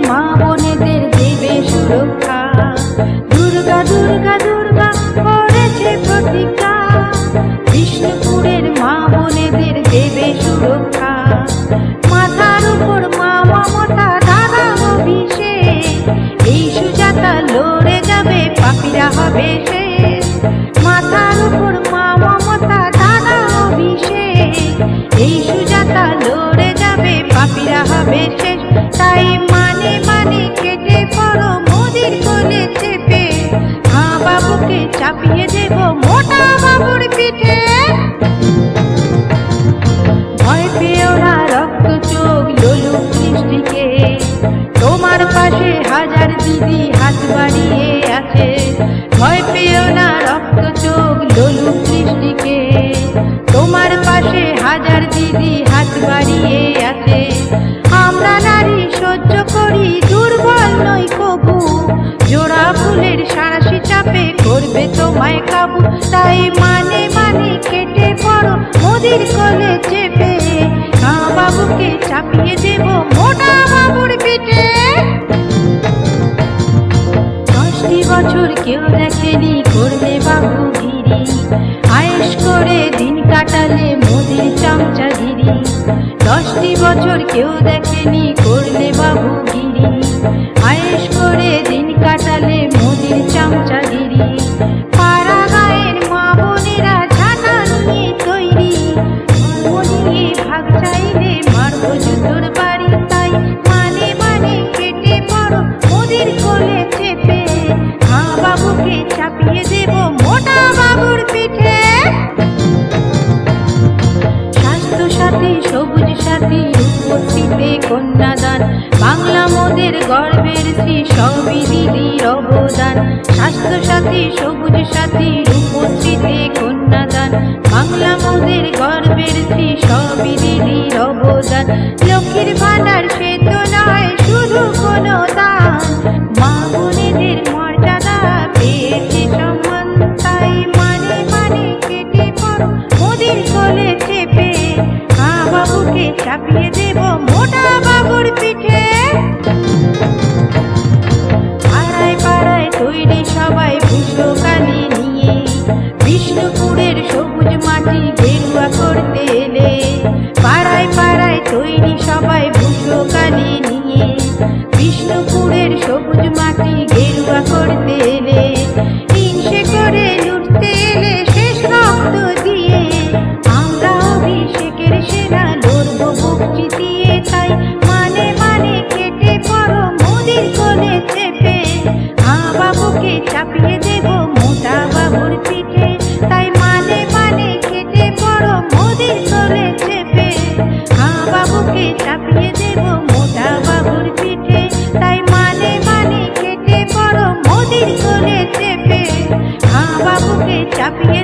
আমাদের দেবে সুরক্ষা। দুর্গা দুর্গা দুর্গা করেছে বিষ্ণুপুরের মা দেবে সুরক্ষা। মাথার উপর মা মমতা, দাদা অভিষেক। এই সুজাতা লড়ে যাবে, পাপিরা মাথার উপর মা মমতা, দাদা অভিষেক। এই সুজাতা লড়ে যাবে, পাপিরা হবে তাই মা মানে কেটে পড়ো মোদির কোলে চেপে। বাবুকে চাপিয়ে দেব মোটা বাবুর পিঠে। রক্ত চোখ তোমার পাশে হাজার দিদি হাত বাড়িয়ে কোলে চেপে মা বাবুকে চাপিয়ে দেব মোটা বাবুর পিঠে। দশটি বছর কেউ দেখেনি করবে বাবু গিরি। আয়েস করে দিন কাটালে মোদির চাপিয়ে সবুজ সাথী রূপশ্রীতে কন্যাদান। বাংলা মোদের গর্বের শ্রী সবই অবদান। স্বাস্থ্য সাথী, সবুজ সাথী রূপশ্রীতে কন্যাদান। বাংলা মোদের গর্বের শ্রী সবই দিদির অবদান। চাপিয়ে দেব মোটা চাপিয়ে দেব মোটা বাবুর পিঠে। তাই মানে মানে কেটে পড়ো মোদির কোলে চেপে। মা বাবুকে চাপিয়ে